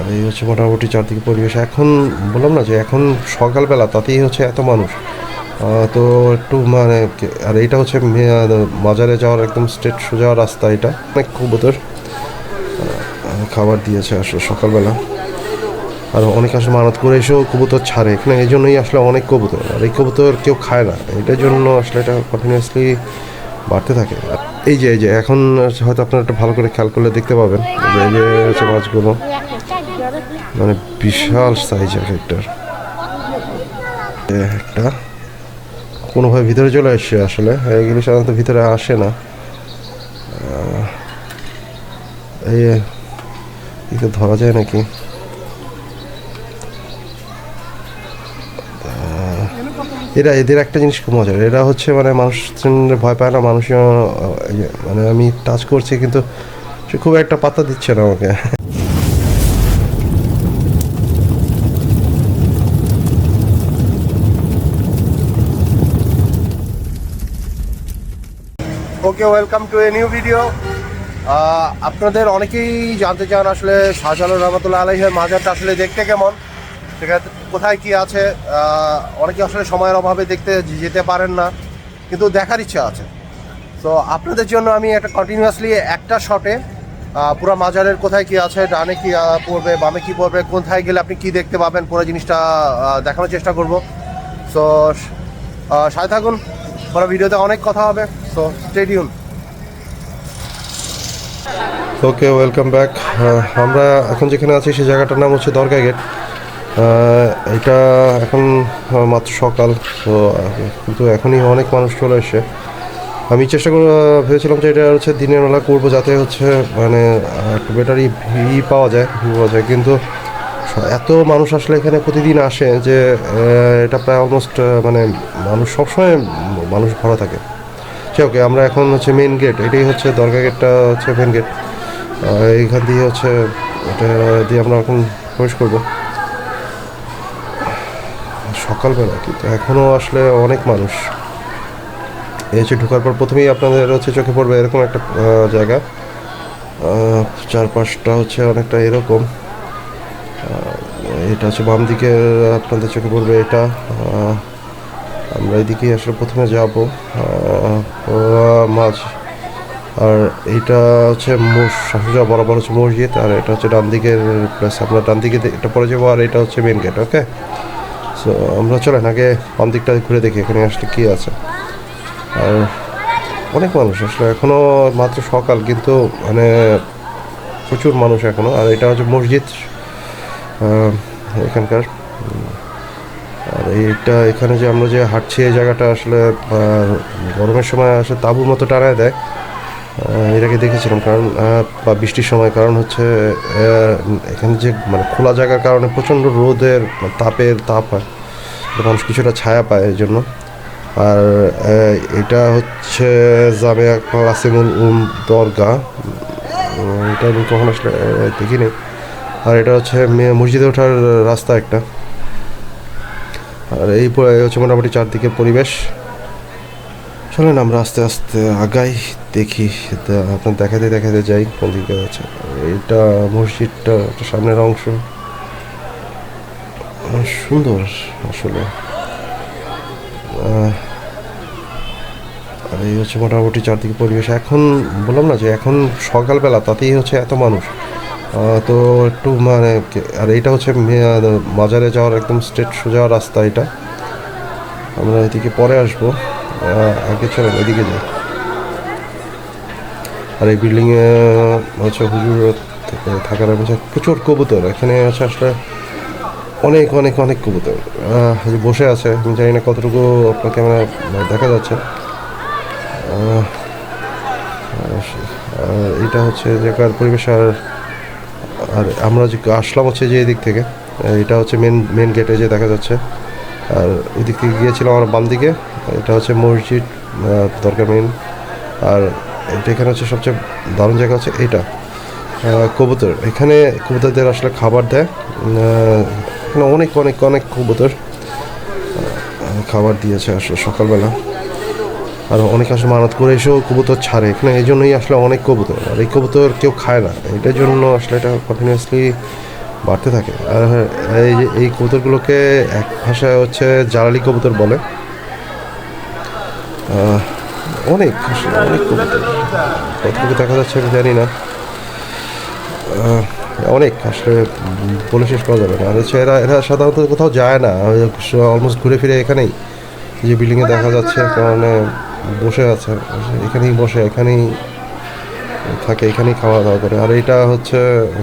আর এই হচ্ছে মোটামুটি চারদিকে পরিবেশ। এখন বললাম না যে এখন সকালবেলা তাতেই হচ্ছে এত মানুষ। তো একটু মানে আর এইটা হচ্ছে বাজারে যাওয়ার একদম স্ট্রেট সোজা রাস্তা এটা। অনেক কবুতর খাবার দিয়েছে আসলে সকালবেলা। আর অনেক আসলে মানত করে এসেও কবুতর ছাড়ে। এখানে এই জন্যই আসলে অনেক কবুতর। আর এই কবুতর কেউ খায় না। এটার জন্য আসলে এটা কন্টিনিউয়াসলি বাড়তে থাকে। এই যে এই যে, এখন হয়তো আপনারা একটু ভালো করে খেয়াল করলে দেখতে পাবেন। যে- এই যে মাছগুলো। মানে বিশাল সাইজ এক একটার একটা। কোনোভাবে ভিতরে চলে আসছে আসলে। এগুলো সাধারণত ভিতরে আসে না। এই ধরা যায় নাকি? এরা এদের একটা জিনিস খুব মজার। এরা হচ্ছে মানে মানুষ ভয় পায় না মানুষ মানে আমি টাচ করছি কিন্তু সে খুব একটা পাত্তা দিচ্ছে না আমাকে। Okay welcome to a new video. আপনাদের অনেকেই জানতে চান আসলে শাহজালাল রহমতুল্লাহ আলহের মাজারটা আসলে দেখতে কেমন? সেখানে কোথায় কি আছে? অনেকে আসলে সময়ের অভাবে দেখতে যেতে পারেন না, কিন্তু দেখার ইচ্ছা আছে। তো আপনাদের জন্য আমি একটা কন্টিনিউয়াসলি একটা শটে পুরো মাজারের কোথায় কি আছে, ডানে কি পড়বে, বামে কি পড়বে, কোথায় গেলে আপনি কি দেখতে পাবেন, পুরো জিনিসটা দেখানোর চেষ্টা করব। সো সাথে থাকুন। পুরো ভিডিওতে অনেক কথা হবে so stadium okay welcome back আমরা এখন যেখানে আছি সেই জায়গাটার নাম হচ্ছে দরগা গেট এটা এখন মাত্র সকাল, তো কিন্তু এখনই অনেক মানুষ চলে এসে আমি চেষ্টা করে ভেবেছিলাম যে এটা হচ্ছে দিনের বেলা করব, যাতে হচ্ছে মানে একটু বেটারই ভি পাওয়া যায় ভিউ পাওয়া যায়, কিন্তু এত মানুষ আসলে এখানে প্রতিদিন আসে যে এটা প্রায় অলমোস্ট মানে মানুষ সবসময় মানুষ ভরা থাকে। সে ওকে আমরা এখন হচ্ছে মেন গেট এটাই হচ্ছে দরগা গেটটা হচ্ছে মেন গেট এইখান দিয়ে হচ্ছে এটা দিয়ে আমরা এখন প্রবেশ করব। সকালবেলা কিন্তু এখনও আসলে অনেক মানুষ। এই হচ্ছে ঢোকার পর প্রথমেই আপনাদের হচ্ছে চোখে পড়বে এরকম একটা জায়গা। চারপাশটা হচ্ছে অনেকটা এরকম। এটা হচ্ছে বাম দিকে আপনাদের চোখে পড়বে এটা। আমরা এদিকেই আসলে প্রথমে যাব। মাছ। আর এইটা হচ্ছে শাশুজা বরাবর হচ্ছে মসজিদ, আর এটা হচ্ছে ডান দিকের প্লাস আমরা ডান দিকে এটা পরে যাব, আর এটা হচ্ছে মেন গেট ওকে সো আমরা চলেন আগে বাম দিকটা ঘুরে দেখি, এখানে আসলে কী আছে। আর অনেক মানুষ আসলে এখনও মাত্র সকাল, কিন্তু মানে প্রচুর মানুষ এখনও আর এটা হচ্ছে মসজিদ। এখানকার। আর এইটা এখানে যে আমরা যে হাঁটছি, এই জায়গাটা আসলে গরমের সময় আসলে তাঁবুর মতো টানায় দেয়। এর আগে দেখেছিলাম, কারণ বা বৃষ্টির সময়, কারণ হচ্ছে এখানে যে মানে খোলা জায়গার কারণে প্রচণ্ড রোদের তাপের তাপ হয়। মানুষ কিছুটা ছায়া পায় এই জন্য। আর এটা হচ্ছে জামিয়া কাসিমুল উম দরগা এটা আমি কখন আসলে দেখিনি। আর এটা হচ্ছে মসজিদে ওঠার রাস্তা একটা। আর এই হচ্ছে মোটামুটি চারদিকের পরিবেশ। চলেন আমরা আস্তে আস্তে আগাই, দেখি আপনার দেখাতে দেখাতে যাই কোন দিকে আছে। এটা মসজিদটা সামনের অংশ। সুন্দর আসলে। আর এই হচ্ছে মোটামুটি চারদিকে পরিবেশ। এখন বললাম না যে এখন সকালবেলা তাতেই হচ্ছে এত মানুষ। তো একটু মানে আর এইটা হচ্ছে বাজারে যাওয়ার একদম স্ট্রেট সোজা রাস্তা এটা। আমরা এদিকে পরে আসব। আগে চলেন, এদিকে যাই। আর এই বিল্ডিংয়ে হচ্ছে হুজুর থেকে থাকার হচ্ছে প্রচুর কবুতর। এখানে হচ্ছে আসলে অনেক অনেক অনেক কবুতর। বসে আছে, আমি জানি না কতটুকু আপনার ক্যামেরা দেখা যাচ্ছে। এটা হচ্ছে জায়গার পরিবেশ আর আর আমরা যে আসলাম হচ্ছে যে এদিক থেকে, এটা হচ্ছে মেন মেন গেটে যে দেখা যাচ্ছে। আর ওই দিক থেকে গিয়েছিলাম আমার বাম দিকে, এটা হচ্ছে মসজিদ দরকার মেন আর এটা এখানে হচ্ছে সবচেয়ে দারুণ জায়গা হচ্ছে এটা কবুতর। এখানে কবুতরদের আসলে খাবার দেয় এখানে অনেক অনেক অনেক কবুতর খাবার দিয়েছে আসলে সকালবেলা। আর অনেক আসলে মানত করে এসেও কবুতর ছাড়ে। এখানে এই জন্যই আসলে অনেক কবুতর। আর এই কবুতর কেউ খায় না। এটার জন্য আসলে এটা কন্টিনিউয়াসলি বাড়তে থাকে। আর এই যে, এই কবুতরগুলোকে এক ভাষায় হচ্ছে জ্বালালি কবুতর বলে। অনেক অনেক কবুতর। কতটুকু দেখা যাচ্ছে আমি জানি না। অনেক আসলে বলে শেষ করা যাবে না। আর হচ্ছে এরা এরা সাধারণত কোথাও যায় না। অলমোস্ট ঘুরে ফিরে এখানেই। যে বিল্ডিংয়ে দেখা যাচ্ছে কারণে বসে আছে এখানেই বসে এখানেই থাকে এখানেই খাওয়া দাওয়া করে। আর এটা হচ্ছে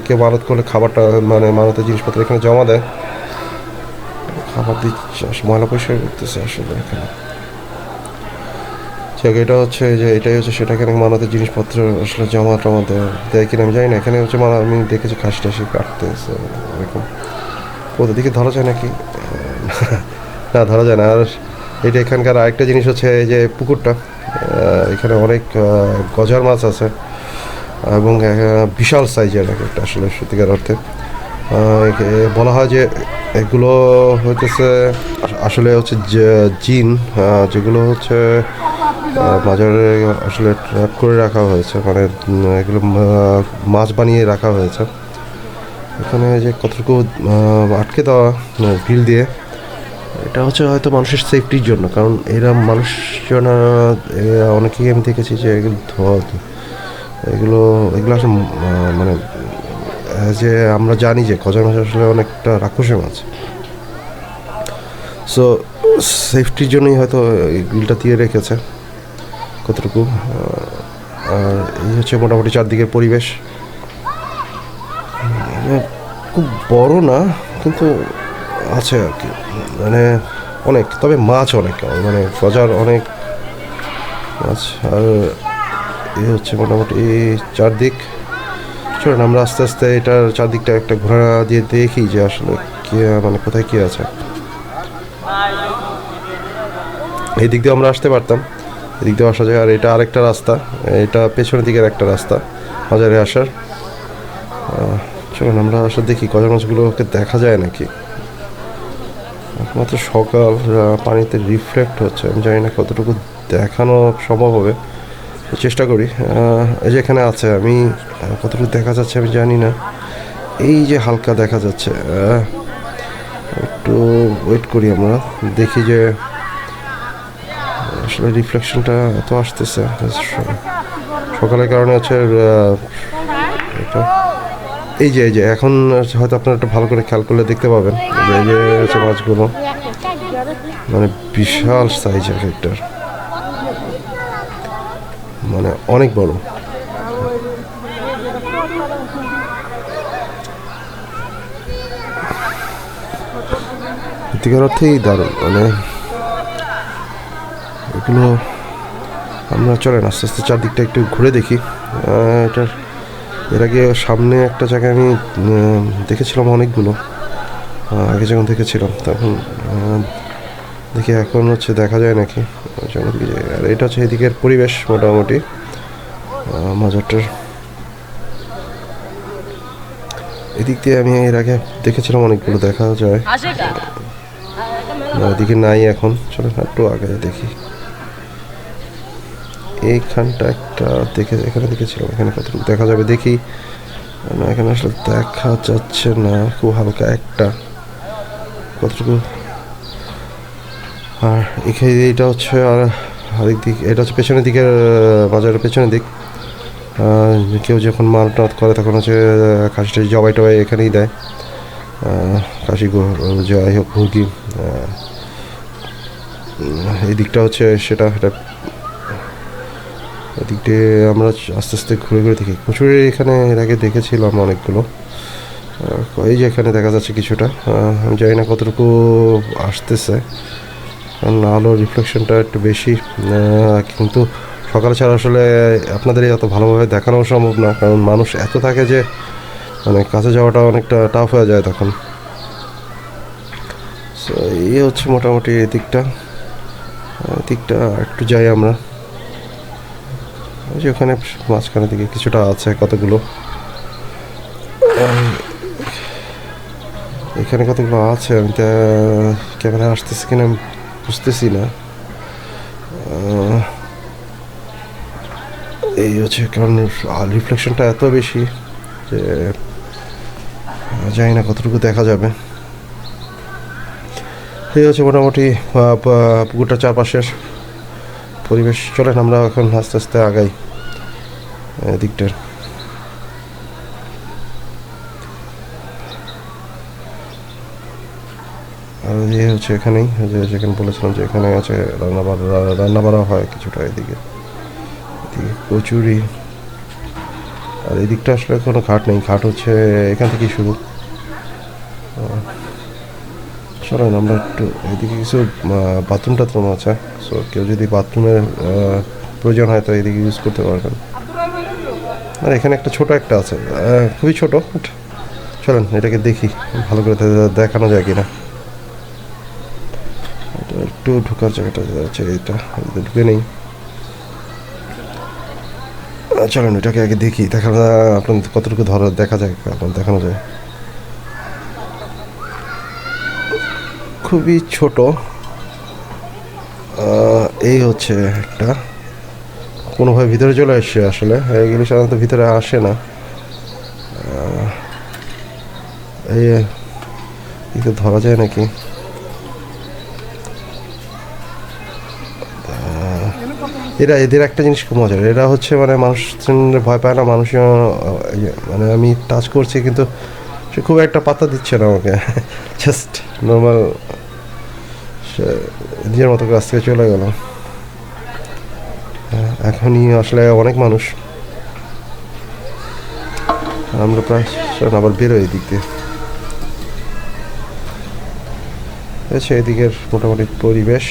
কেউ মানত করলে খাবারটা মানে মানতের জিনিসপত্র এখানে জমা দেয়। খাবার দিচ্ছে ময়লা পরিষ্কার করতেছে আসলে এখানে। যাক, এটা হচ্ছে যে এটাই হচ্ছে সেটা এখানে মানতের জিনিসপত্র আসলে জমা টমা দেয় দেয় কিনা আমি জানি না। এখানে হচ্ছে মানা আমি দেখেছি খাসি টাসি কাটতেছে এরকম। ওদের দিকে ধরা যায় নাকি? না ধরা যায় না। আর এটা এখানকার আরেকটা জিনিস হচ্ছে এই যে পুকুরটা এখানে অনেক গজার মাছ আছে এবং বিশাল সাইজের এক একটা আসলে সত্যিকার অর্থে। বলা হয় যে এগুলো হইতেছে, আসলে হচ্ছে জিন যেগুলো হচ্ছে বাজারে আসলে ট্র্যাপ করে রাখা হয়েছে মানে এগুলো মাছ বানিয়ে রাখা হয়েছে। এখানে যে কতটুকু আটকে দেওয়া ভিল দিয়ে এটা হচ্ছে হয়তো মানুষের সেফটির জন্য, কারণ এরা মানুষজন অনেকেই আমি দেখেছি যে এগুলো ধোয়া- এগুলো এগুলো আসলে মানে যে আমরা জানি যে খজার মাছ আসলে অনেকটা রাক্ষসে মাছ সো সেফটির জন্যই হয়তো গ্রিলটা দিয়ে রেখেছে, কতটুকু আর এই হচ্ছে মোটামুটি চারদিকের পরিবেশ। খুব বড় না, কিন্তু আছে আর কি। মানে অনেক, তবে মাছ অনেক মানে গজার অনেক মাছ। আর এই হচ্ছে মোটামুটি চারদিক। চলুন, আমরা আস্তে আস্তে এটার চারদিকটা একটা ঘোরা দিয়ে দেখি যে আসলে কি মানে কোথায় কি আছে। এই দিক দিয়ে আমরা আসতে পারতাম। এদিক দিয়ে আসা যায়। আর এটা আরেকটা রাস্তা। এটা পেছনের দিকের একটা রাস্তা বাজারে আসার। চলুন, আমরা আসলে দেখি গজার মাছগুলোকে দেখা যায় নাকি। একমাত্র সকাল পানিতে রিফ্লেক্ট হচ্ছে। আমি জানি না কতটুকু দেখানো সম্ভব হবে। চেষ্টা করি। এই যে এখানে আছে, আমি কতটুকু দেখা যাচ্ছে আমি জানি না। এই যে হালকা দেখা যাচ্ছে একটু ওয়েট করি আমরা। দেখি যে, আসলে রিফ্লেকশনটা এত আসতেছে। সকালের কারণে হচ্ছে এটা এই যে এই যে, এখন হয়তো আপনারা একটু ভালো করে খেয়াল করলে দেখতে পাবেন এই যে হচ্ছে মাছগুলো। মানে বিশাল সাইজ এক মানে অনেক বড়। সত্যিকার অর্থেই দারুণ মানে এগুলো আমরা চলেন, আস্তে আস্তে চারদিকটা একটু ঘুরে দেখি। এটার এর আগে সামনে একটা জায়গায় আমি দেখেছিলাম অনেকগুলো আগে যখন দেখেছিলাম তখন দেখি এখন হচ্ছে দেখা যায় নাকি আর এটা হচ্ছে এদিকের পরিবেশ মোটামুটি মাজারটার। এদিক দিয়ে আমি এর আগে দেখেছিলাম অনেকগুলো দেখা যায়। এদিকে নাই এখন চলো একটু আগে দেখি। এইখানটা একটা দেখে, এখানে দেখেছিলাম, এখানে কতটুকু দেখা যাবে, দেখি। না, এখানে আসলে দেখা যাচ্ছে না, খুব হালকা একটা। কতটুকু? আর এখানে এটা হচ্ছে আর আরেক দিক, এটা হচ্ছে পেছনের দিকের বাজারের পেছনের দিক। কেউ যখন মাল টাত করে তখন হচ্ছে খাসিটা জবাই টবাই এখানেই দেয়। খাসি যাই হোক, মুরগি এই দিকটা হচ্ছে, সেটা, এটা এদিক আমরা আস্তে আস্তে ঘুরে ঘুরে দেখি। প্রচুর এখানে এর আগে দেখেছিলাম অনেকগুলো। এই যে এখানে দেখা যাচ্ছে কিছুটা। আমি জানি না কতটুকু আসতেছে। কারণ আলো রিফ্লেকশনটা একটু বেশি। কিন্তু সকাল ছাড়া আসলে আপনাদের এত ভালোভাবে দেখানো সম্ভব না। কারণ মানুষ এত থাকে যে মানে কাছে যাওয়াটা অনেকটা টাফ হয়ে যায় তখন। সো এই হচ্ছে মোটামুটি এদিকটা। এদিকটা একটু যাই আমরা। ওই যে ওখানে মাঝখানের দিকে কিছুটা আছে কতগুলো। এখানে কতগুলো আছে? আমি তা ক্যামেরা আসতেছে কিনা বুঝতেছি না। এই হচ্ছে কারণ রিফ্লেকশনটা এত বেশি যে জানি না কতটুকু দেখা যাবে। এই হচ্ছে মোটামুটি পুকুরটা চারপাশের পরিবেশ, চলেন আমরা এখন আস্তে আস্তে আগাই দিকটার। আর যে হচ্ছে এখানেই যে যেখানে বলেছিলাম যে এখানে আছে রান্না রান্না বাড়া হয় কিছুটা এদিকে। এদিকে কচুরি। আর এদিকটা আসলে কোনো ঘাট নেই, ঘাট হচ্ছে এখান থেকেই শুরু। চলেন আমরা একটু এদিকে কিছু বাথরুম টাথরুম আছে। সো কেউ যদি বাথরুমের প্রয়োজন হয়, তো এদিকে ইউজ করতে পারবেন। আর এখানে একটা ছোট একটা আছে। খুবই ছোট চলেন, এটাকে দেখি, ভালো করে দেখানো যায় কিনা। এটা একটু ঢোকার জায়গাটা আছে, এটা ঢুকে নেই। চলেন, এটাকে আগে দেখি দেখা আপনার কতটুকু ধরা দেখা যায় আপনার দেখানো যায়। খুবই ছোট। এই হচ্ছে একটা। কোনোভাবে ভিতরে চলে আসছে আসলে। এগুলো সাধারণত ভিতরে আসে না। এই ধরা যায় নাকি? এরা এদের একটা জিনিস খুব মজার। এরা হচ্ছে মানে মানুষ ভয় পায় না মানুষ মানে আমি টাচ করছি কিন্তু সে খুব একটা পাত্তা দিচ্ছে না আমাকে। জাস্ট নর্মাল নিজের মতো কাছ থেকে চলে গেল। হ্যাঁ, এখনই আসলে অনেক মানুষ। আমরা প্রায় আবার বেরোই এদিক দিয়ে। হয়েছে এদিকের মোটামুটি পরিবেশ।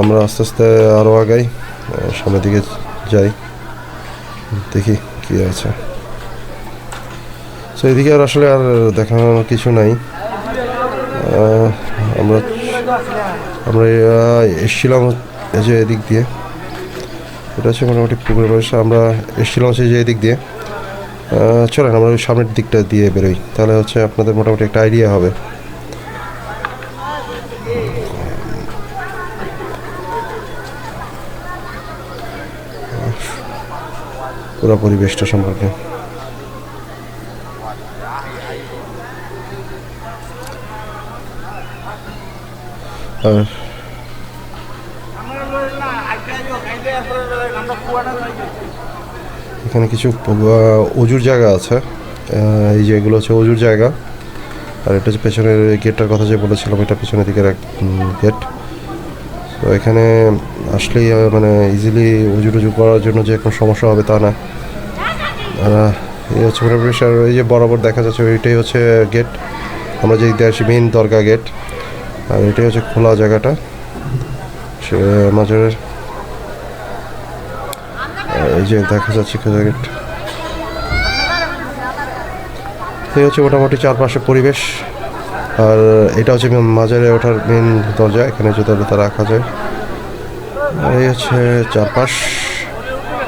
আমরা আস্তে আস্তে আরও আগাই সামনের দিকে যাই। দেখি কি আছে। তো এদিকে আর আসলে আর দেখানোর কিছু নাই। আমরা আমরা এসছিলাম এই যে এদিক দিয়ে। এটা হচ্ছে মোটামুটি পুকুরের বয়স আমরা এসছিলাম হচ্ছে যে এদিক দিয়ে। চলেন আমরা ওই সামনের দিকটা দিয়ে বেরোই। তাহলে হচ্ছে আপনাদের মোটামুটি একটা আইডিয়া হবে। পুরো পরিবেশটা সম্পর্কে। এখানে কিছু অজুর জায়গা আছে। এই যে এগুলো হচ্ছে অজুর জায়গা। আর এটা হচ্ছে পেছনের গেটটার কথা যে বলেছিলাম, এটা পেছনের দিকের এক গেট তো এখানে আসলেই মানে ইজিলি উজু টুজু করার জন্য যে কোনো সমস্যা হবে তা না। এই হচ্ছে আর এই যে বরাবর দেখা যাচ্ছে, ওইটাই হচ্ছে গেট আমরা যে দিকে আসি মেইন দরগা গেট আর এটাই হচ্ছে খোলা জায়গাটা। সে মাঝের এই যে দেখা যাচ্ছে খোলা গেট এই হচ্ছে মোটামুটি চারপাশে পরিবেশ। আর এটা হচ্ছে মাজারে ওঠার মেন দরজা, এখানে জুতা টুতা রাখা যায়। এই হচ্ছে চারপাশ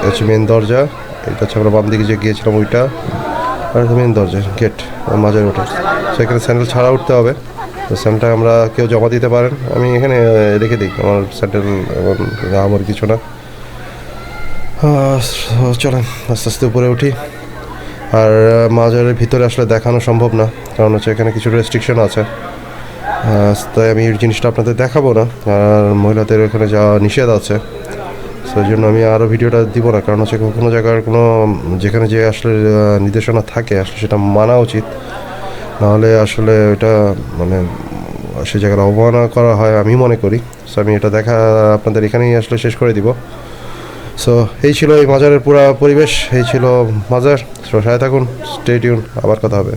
হচ্ছে মেন দরজা। এটা হচ্ছে আমরা বাম দিকে যে গিয়েছিলাম ওইটা মেন দরজা গেট মাজারে ওঠার তো এখানে স্যান্ডেল ছাড়া উঠতে হবে। তো স্যান্ডেলটা আমরা কেউ জমা দিতে পারেন। আমি এখানে রেখে দিই। আমার স্যান্ডেল আমার কিছু না। চলেন, আস্তে আস্তে উপরে উঠি। আর মাজারের ভিতরে আসলে দেখানো সম্ভব না। কারণ হচ্ছে এখানে কিছু রেস্ট্রিকশন আছে। তাই আমি এই জিনিসটা আপনাদের দেখাবো না। আর মহিলাদের ওখানে যাওয়া নিষেধ আছে। সেই জন্য আমি আরও ভিডিওটা দিব না, কারণ হচ্ছে কোনো জায়গার কোনো, যেখানে যে আসলে নির্দেশনা থাকে, আসলে সেটা মানা উচিত। নাহলে আসলে ওটা মানে সে জায়গার অবমাননা করা হয় আমি মনে করি। সো আমি এটা দেখা, আপনাদের এখানেই আসলে শেষ করে দিব। সো এই ছিল এই মাজারের পুরা পরিবেশ, এই ছিল মাজার। সো থাকুন স্টেডিউন আবার কথা হবে।